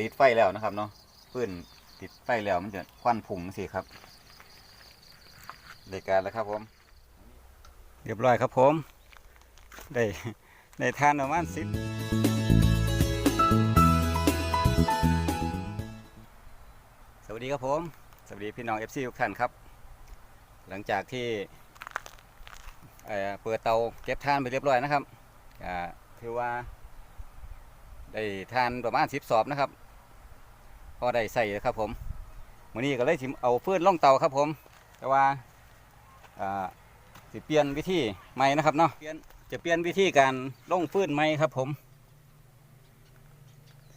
ติดไฟแล้วนะครับเนาะฟืนติดไฟแล้วมันจะควันผุ่งสิครับได้การแล้วครับผม เรียบร้อยครับผม ได้ได้ทานประมาณสิบสวัสดีครับผม สวัสดีพี่น้องเอฟซีทุกท่านครับ หลังจากที่เอ่อเปิดเตาเก็บทานไปเรียบร้อยนะครับอ่าถือว่าได้ทานประมาณสิบสอบนะครับ พอได้ใส่แล้วครับผมวันนี้ก็เลยสิเอาฟืนล่องเตาครับผม แต่ว่าอ่าสิเปลี่ยนวิธีใหม่นะครับเนาะเปลี่ยนจะเปลี่ยนวิธีการล่องฟืนใหม่ครับผม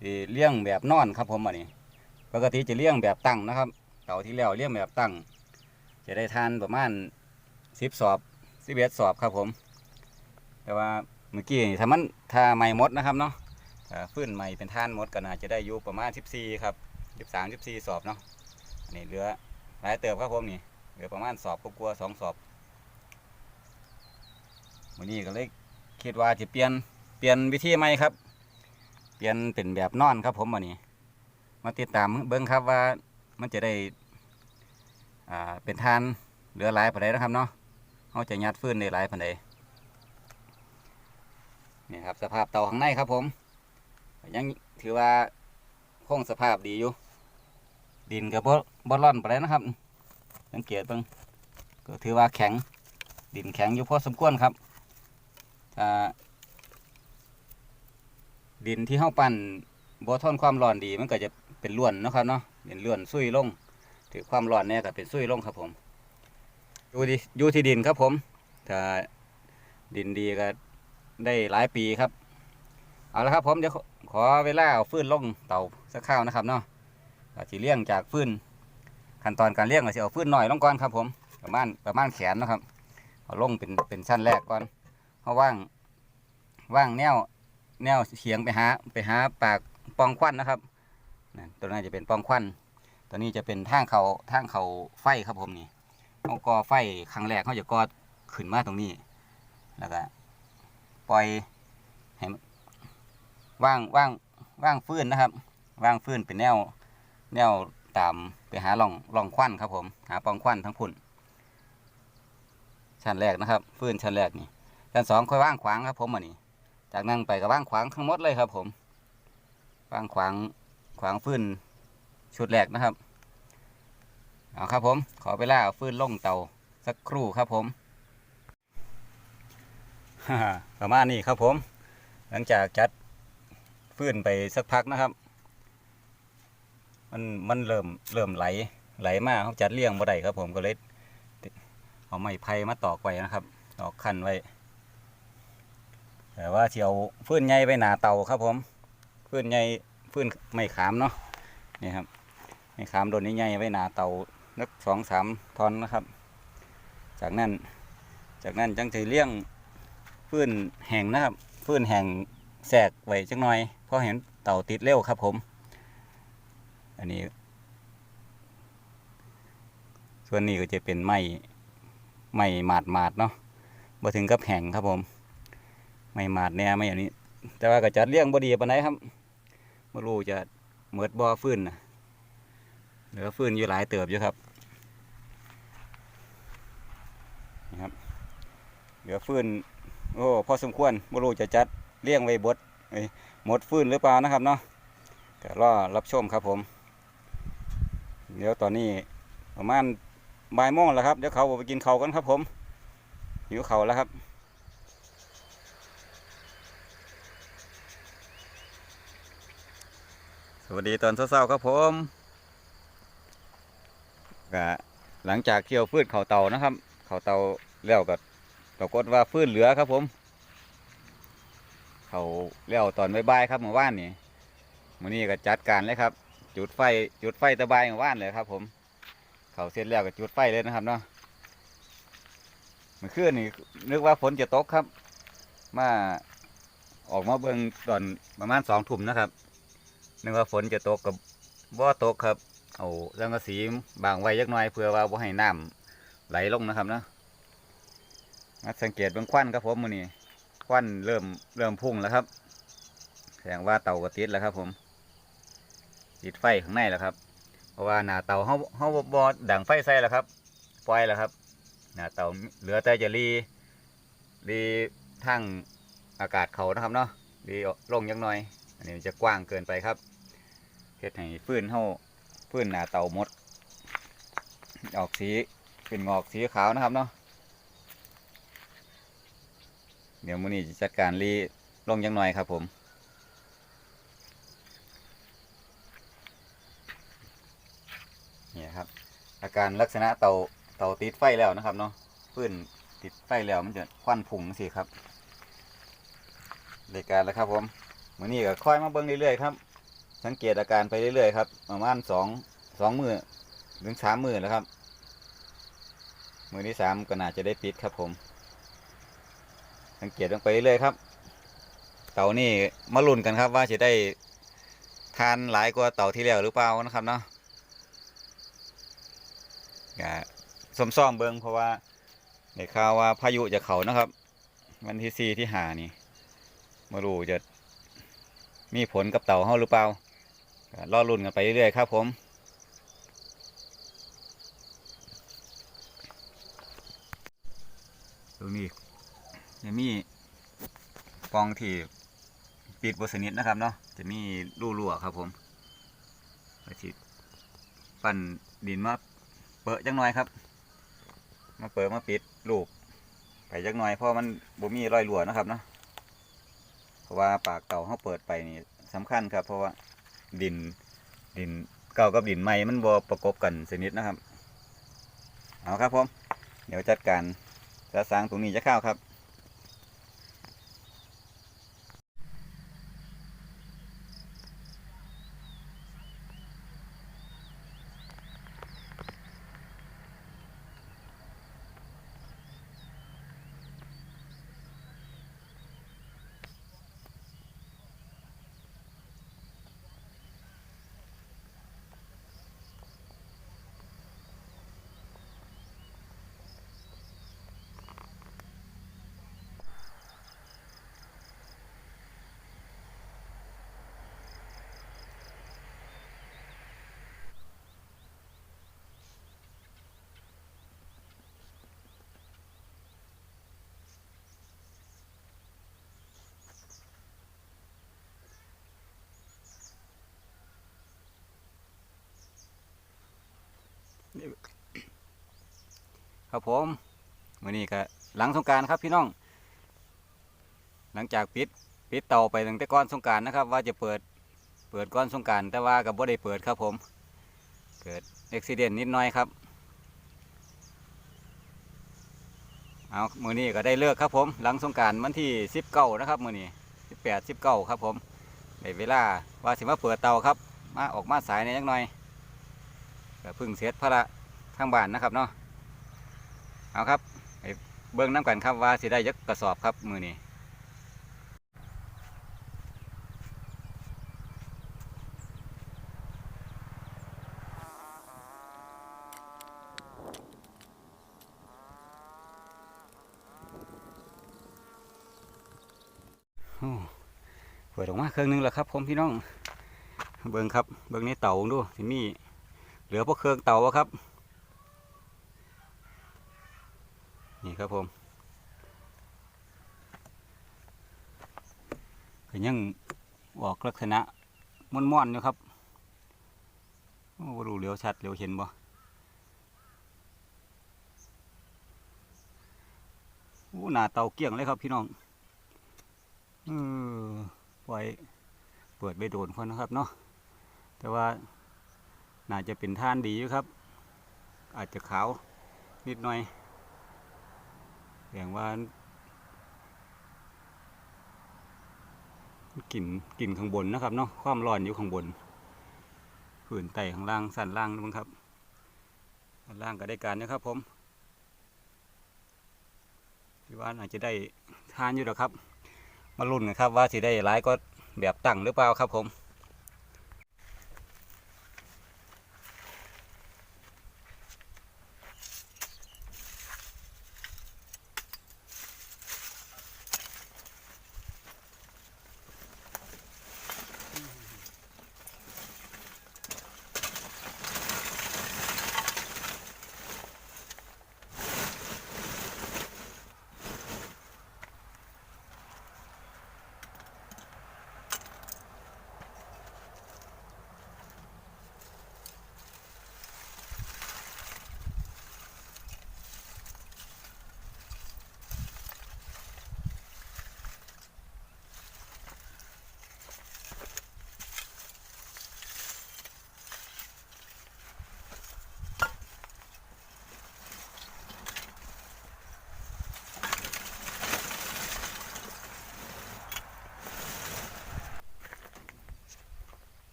สิเลี้ยงแบบนอนครับผมอันนี้ ปกติจะเลี้ยงแบบตั้งนะครับ เตาที่แล้วเลี้ยงแบบตั้ง จะได้ทานประมาณสิบสอบสิบเอ็ดสอบครับผม แต่ว่าเมื่อกี้ถ้ามันถ้าไม่หมดนะครับเนาะฟื้นใหม่เป็นท่านหมดก็น่าจะได้อยู่ประมาณ 14 ครับ 13 14สอบเนาะอันนี้เหลือหลายเติบครับผมนี่เหลือประมาณสอบกลัวๆสองสอบวันนี้ก็เลยคิดว่าจะเปลี่ยนเปลี่ยนวิธีใหม่ครับ เปลี่ยนเป็นแบบนอนครับผมวันนี้ มาติดตามเบิ้งครับว่ามันจะได้อ่าเป็นทานเหลือหลายปานใดนะครับเนาะเขาจะยัดฟื้นได้หลายปานใดนี่ครับสภาพเตาข้างในครับผมยังถือว่าคงสภาพดีอยู่ ดินกับบบ่ร่อนไปแล้วนะครับ สังเกตเบิ่งก็ถือว่าแข็งดินแข็งอยู่พอสมควรครับดินที่เฮาปั่นบ่ทนความร้อนดีมันก็จะเป็นล้วนนะครับเนาะเป็นล้วนซุยลงถือความร้อนเนี่ยก็เป็นซุยลงครับผมอยู่ที่อยู่ที่ดินครับผมถ้าดินดีก็ได้หลายปีครับ เอาละครับผมเดี๋ยวขอขอเวลาเอาฟืนลงเตาสักข้าวนะครับเนาะ ก็สิเลี้ยงจากฟื้นขั้นตอนการเลี้ยงก็จะเอาฟื้นหน่อยลงก่อนครับ ผมประมาณประมาณแขนนะครับเอาลงเป็นเป็นชั้นแรกก่อนเพราะว่างว่างแนวแนวเฉียงไปหาไปหาปากปองควันนะครับนั่ตัวนั้นจะเป็นปองควันตัวนี้จะเป็นทางเขาทางเขาไฟครับผมนี่เขาก่อไฟครั้งแรกเขาจะก่อขึ้นมาตรงนี้ แล้วก็ปล่อยว่างว่างว่างฟื้นนะครับ ว่างฟื้นเป็นแนว แนวตามไปหาล่องล่องควันครับผม หาปองควันทั้งพุ่น ชั้นแรกนะครับฟื้นชั้นแรกนี่ชั้นสองค่อยว่างขวางครับ ผมอันนี้ จากนั้นไปก็ว่างขวางทั้งหมดเลยครับ ผมว่างขวางขวางฟื้นชุดแรกนะครับเอาครับผม ขอเวลาเอาฟื้นล่งเตาสักครู่ครับผมประมาณนี้ครับผม หลังจากจัดฟื้นไปสักพักนะครับ มันมันเริ่มเริ่มไหลไหลมากเขาจัดเลี้ยงบ่ได้ครับ ผมก็เลยเอาไม้ไผ่มาตอกไว้นะครับ ตอกคันไว้ แต่ว่าเที่ยวฟื้นใหญ่ไปหนาเตาครับ ผมฟื้นใหญ่ฟื้นไม่ขามเนาะนี่ครับไม่ขามโดนใหญ่ไว้หนาเตานักสองสามทอนนะครับ จากนั้น จากนั้นจังจะเลี้ยงฟื้นแห้งนะครับฟื้นแห้งแทรกไว้จังหน่อยเพราะเห็นเต่าติดเร็วครับผม อันนี้ ส่วนนี้ก็จะเป็นไม้ไม้หมาดหมาดเนาะบ่ถึงกับแห้งครับผม ไม้หมาดแน่ไม่อย่างนี้ แต่ว่าก็จัดเลี้ยงบดีปานใดครับบ่รู้จะเหมิดบ่อฟื้นนะเหลือฟื้นอยู่หลายเติบอยู่ครับนี่ครับเหลือฟื้นโอ้พอสมควรบ่รู้จะจัดเลี้ยงไว้บดหมดฟื้นหรือเปล่านะครับเนาะก็รอรับชมครับผม เดี๋ยวตอนนี้ประมาณบ่ายโมงแล้วครับ เดี๋ยวเขาไปกินเขากันครับผม หิวเขาแล้วครับ สวัสดีตอนเช้าๆครับผมก็หลังจากเคี่ยวฟืดเขาเตานะครับ เขาเตาแล้วก็ปรากฏว่าฟื้นเหลือครับผม เขาเลี้ยวตอนบ่ายๆครับเมื่อวานนี่มื้อนี้ก็จัดการเลยครับ จุดไฟจุดไฟตะบายเมื่อวานเลยครับ ผม เขาเสร็จแล้วก็จุดไฟเลยนะครับเนาะเมื่อคืนนี่นึกว่าฝนจะตกครับ มาออกมาเบิ่งตอนประมาณสองทุ่มนะครับนึกว่าฝนจะตกกับบ่ตกครับเอาสังกะสีบางไว้ยักน่อยเพื่อว่าบ่ให้น้ำไหลลงนะครับเนาะมาสังเกตเบื้องควันครับผมมือนี้ควันเริ่มเริ่มพุ่งแล้วครับแสดงว่าเตากระติดแล้วครับผม ติดไฟข้างในแล้วครับ เพราะว่าหน้าเตาเฮาเฮาบ่บ่ดังไฟใส่แล้วครับปล่อยแล้วครับหน้าเตาเหลือแต่จะรีรีทางอากาศเขานะครับเนาะรีลงยังหน่อย อันนี้มันจะกว้างเกินไปครับเฮ็ดให้ฟืนเฮาฟืนหน้าเตาหมด ออกสีเป็นงอกสีขาวนะครับเนาะเดี๋ยวมื้อนี้จะจัดการรีลงยังหน่อยครับผม นี่ครับ อาการลักษณะเตาเตาติดไฟแล้วนะครับเนาะพื้นติดไฟแล้วมันจะควันผุงสิครับรายการแล้วครับผมมือนี้ก็ค่อยมาเบิ้งเรื่อยๆครับ สังเกตอาการไปเรื่อยๆครับประมาณสองสองมือถึงสามมือแล้วครับ มือที่สามก็น่าจะได้ปิดครับผม สังเกตลงไปเรื่อยๆครับ เตานี่มาลุ้นกันครับว่าจะได้ทานหลายกว่าเตาที่แล้วหรือเปล่านะครับเนาะ ก็ สมซ่อมเบิงเพราะว่าได้ข่าวว่าพายุจะเขานะครับ วันที่สี่ที่หานี่มารู้จะมีผลกับเต่าเฮาหรือเปล่าก็รอรุ่นกันไปเรื่อยๆครับผมตรงนี้จะมีปล่องที่ปิดบสนิทนะครับเนาะจะมีรูรั่วครับผมก็สิปั่นดินมาเปิดจังหน่อยครับ มาเปิดมาปิดลูกไปจักหน่อยเพราะมันบ่มีรอยรั่วนะครับเนาะเพราะว่าปากเต่าเขาเปิดไปนี่สำคัญครับ เพราะว่าดินดินเก่ากับดินใหม่มันบ่ประกบกันสนิทนะครับเอาครับผมเดี๋ยวจัดการจะสร้างตรงนี้จะเข้าครับ ครับผมวันนี้ก็หลังสงกรารครับพี่น้อง หลังจากปิดปิดเตาไปตั้งแต่ก่อนสงกรารนะครับ ว่าจะเปิดเปิดก่อนสงกรารแต่ว่ากับบ่ได้เปิดครับผม เกิดอุบิเหตุนิดหน่อยครับเอามือนี้ก็ได้เลิกครับผม หลังสงกรารวันที่สิบเก้านะครับมือนี้สิบแปดสิบเก้าครับผมในเวลาว่าสิมาเปิดเตาครับ มาออกมาสายในอยจักหน่อย ก็เพึ่งเสร็จพระทางบ้านนะครับเนาะเอาครับไเบิ้งน้ำกันครับว่าสิได้ยักกระสอบครับมือนี้โอ้เปิดออกมาเครื่องหนึงแล้วครับผมพี่น้อง เบิ้งครับ เบิ้งในเต่าดูสิมี เหลือพวกเครื่องเตาวะครับ นี่ครับผมก็ยังออกลักษณะม่อนๆอยู่ครับโอ้บ่รู้เหลียวชัดเหลียวเห็นบ่โอ้หน้าเตาเกลี้ยงเลยครับพี่น้องเออปล่อยเปิดไปโดนคนนะครับเนาะแต่ว่า น่าจะเป็นท่านดีอยู่ครับ อาจจะขาวนิดหน่อยอย่างว่ากลิ่นกลิ่นข้างบนนะครับเนาะความร้อนอยู่ข้างบนผืนไต่ข้างล่างสันล่างนะมั้งครับสันล่างก็ได้การนะครับผมที่ว่าอาจจะได้ทานอยู่หรอกครับ มาลุ้นกันครับว่าสิได้ร้ายก็แบบตั้งหรือเปล่าครับผม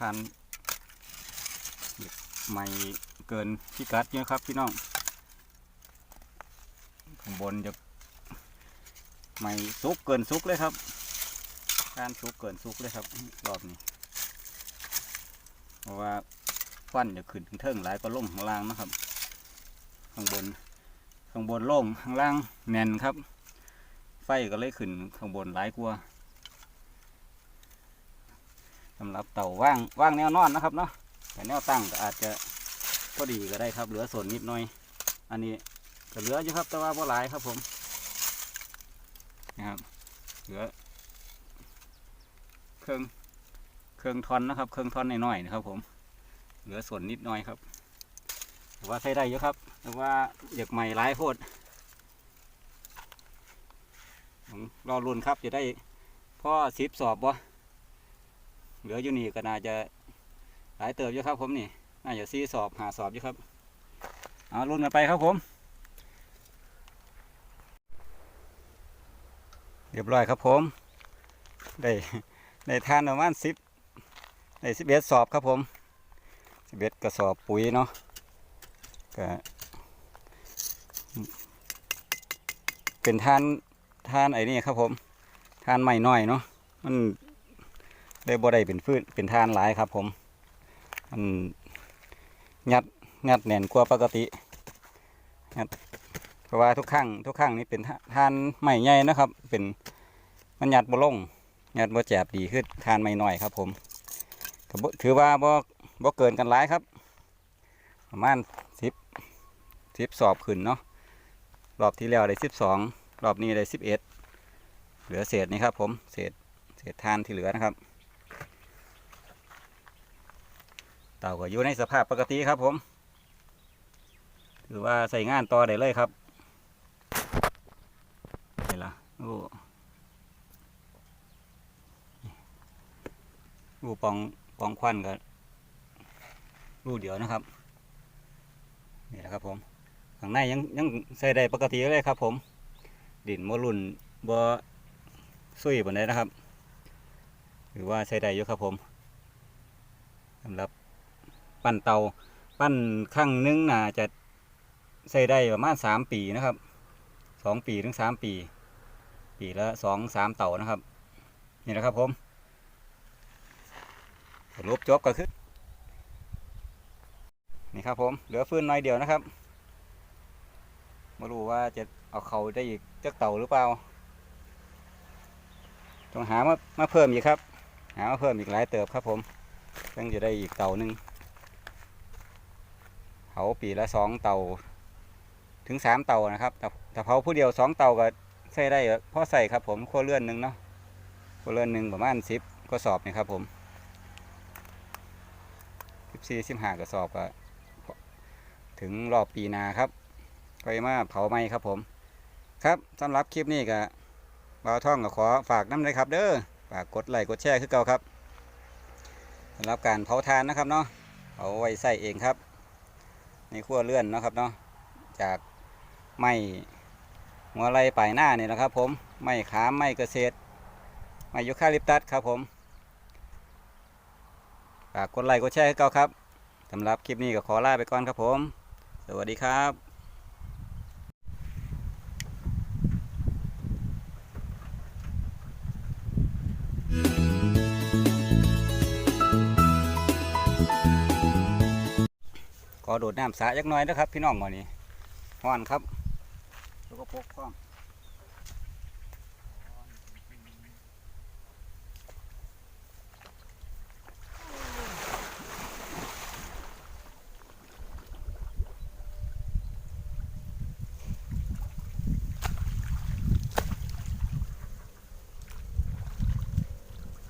ทานไม่เกินพิกัดเยอะครับพี่น้องข้างบนจะไม่สุกเกินสุกเลยครับ การสุกเกินสุกเลยครับรอบนี้ เพราะว่าควันจะขึ้นเทิงหลายก็ล่งข้างล่างนะครับ ข้างบน ข้างบนโล่งข้างล่างแน่นครับ ไฟก็เลยขึ้นข้างบนหลายกว่า สำหรับเต่าว่างว่างแนวนอนนะครับเนาะแต่แนวตั้งก็อาจจะพอดีก็ได้ครับ เหลือส่วนนิดหน่อย อันนี้ก็เหลืออยู่ครับแต่ว่าบ่หลายครับผมนะครับเหลือเครื่องเครื่องทอนนะครับ เครื่องทอนน้อยๆนะครับ ผม เหลือส่วนนิดหน่อยครับแต่ว่าใช้ได้เยอะครับ แต่ว่าอยากใหม่หลายโพดผมรอรุนครับจะได้พ่อสิบสอบบ่ เหลืออยู่นี่ก็น่าจะหลายเติบอยู่ครับผมนี่ น่าจะซีสอบหาสอบอยู่ครับ เอารุ่นกันไปครับผม เรียบร้อยครับผม ได้ได้ทานประมาณสิบได้สิบเอ็ดสอบครับผมสิบเอ็ดกระสอบปุ๋ยเนาะก็เป็นทานทานไอ้นี่ครับผม ทานใหม่หน้อยเนาะมัน ได้บ่ได้เป็นฟืนเป็นทานหลายครับ ผมมันงัดงัดแน่นกว่าปกติงัดเพราะว่าทุกครั้งทุกครั้งนี่เป็นทาทานใหม่ใหญ่นะครับ เป็นมันยัดบ่ลงยัดบ่แจบดีขึ้นทานใหม่น้อยครับ ผมถือว่าบ่บ่เกินกันหลายครับ ประมาณสิบสิบสอบขึ้นเนาะรอบที่แล้วได้สิบสองรอบนี้ได้สิบเอ็ดเหลือเศษนี่ครับ ผมเศษเศษทานที่เหลือนะครับ เต่าก็อยู่ในสภาพปกติครับผมถือว่าใส่งานต่อได้เลยครับนี่ละโอ้รูปองปองควันก็รูเดียวนะครับนี่แหละครับผมข้างในยังยังใส่ได้ปกติเลยครับ ผม ดินโมลุนบ่ซุยบนได้นะครับ หรือว่าใช้ได้อยู่ครับผมสำหรับ ปั้นเตา ปั้นครั้งนึงน่าจะใช้ได้ประมาณสามปีนะครับสองปีถึงสามปี ปีละสองสามเตานะครับ นี่นะครับผมรุปจบก็คือนี่ครับผมเหลือฟืนน้อยเดียวนะครับไม่รู้ว่าจะเอาเขาได้อีกจักเต่าหรือเปล่าต้องหามามาเพิ่มอีกครับ หามาเพิ่มอีกหลายเติบครับผมตั้งจะได้อีกเต่านึ่งาปีละสองเตาถึงสามเตานะครับแต่เผาผู้เดียวสองเตาก็ใส่ได้พอใส่ครับผมครัวเรือนหนึ่งเนาะครัวเรือนหนึ่งประมาณสิบก็สอบนี่ครับผมสิบสี่สิบห้ากระสอบก็ถึงรอบปีนาครับก็มาเผาไหมครับผม ครับสำหรับคลิปนี้ก็บ่าวท่องก็ขอฝากน้ำเลยครับ เด้อฝากกดไลค์กดแชร์คือเก่าครับสำหรับการเผาทานนะครับเนาะเอาไว้ใส่เองครับ ในขั้วเลื่อนนะครับเนาะจากไม้หัวไรป่ายหน้านี่นะครับผมไม้ขามไม้เกษตรไม้ยูคาลิปตัสครับผมฝากกดไลค์กดแชร์ให้เก่าครับสำหรับคลิปนี้ก็ขอลาไปก่อนครับผม สวัสดีครับ ขอโดดน้ำสระยักหน้อยนะครับ พี่น้องวันนี้ฮ้อนครับแล้วก็พกข้อง